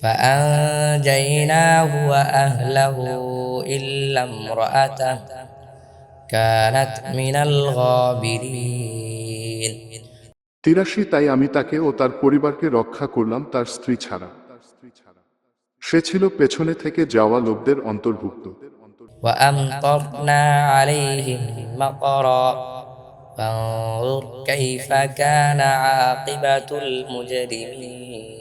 فأنجيناه وأهله إلا امرأته كانت من الغابرين তিরাশি তাই আমি তাকে ও তার পরিবারকে রক্ষা করলাম তার স্ত্রী ছাড়া সে ছিল পেছনে থেকে যাওয়া লোকদের অন্তর্ভুক্ত وأمطرنا عليهم مطرا فانظر كيف كان عاقبة المجرمين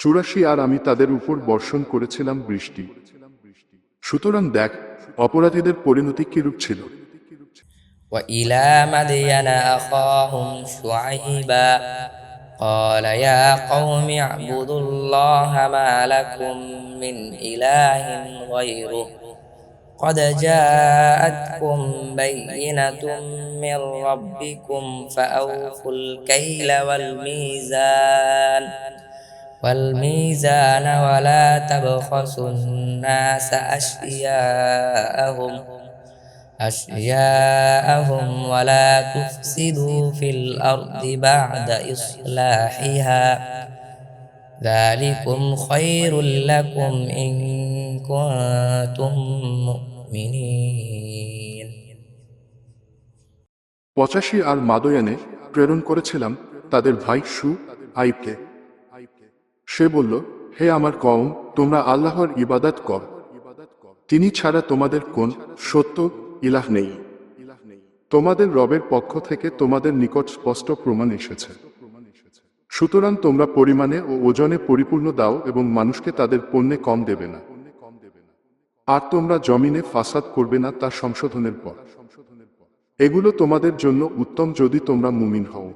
চুরাশি আর আমি তাদের উপর বর্ষণ করেছিলাম বৃষ্টি সুতরাং দেখ অপরাধীদের পরিণতি কিরূপ ছিল وإلى مدين أخاهم شعيبا قال يا قوم اعبدوا الله ما لكم من إله غيره قد جاءتكم بينة من ربكم فأوفوا الكيل والميزان والميزان ولا تبخسوا الناس أشياءهم أشياءهم ولا تفسدوا في الأرض بعد إصلاحها ذلكم خير لكم إن كنتم مؤمنين পঁচাশি আর মাদয়ানে প্রেরণ করেছিলাম তাদের ভাই সু আইবকে সে বলল, হে আমার কওম, তোমরা আল্লাহর ইবাদত কর। তিনি ছাড়া তোমাদের কোন সত্য ইলাহ নেই। তোমাদের রবের পক্ষ থেকে তোমাদের নিকট স্পষ্ট প্রমাণ এসেছে। সুতরাং তোমরা পরিমাণে ও ওজনে পরিপূর্ণ দাও এবং মানুষকে তাদের পণ্যে কম দেবে না। আর তোমরা জমিনে ফাসাদ করবে না তা সংশোধনের পর। এগুলো তোমাদের জন্য উত্তম যদি তোমরা মুমিন হও।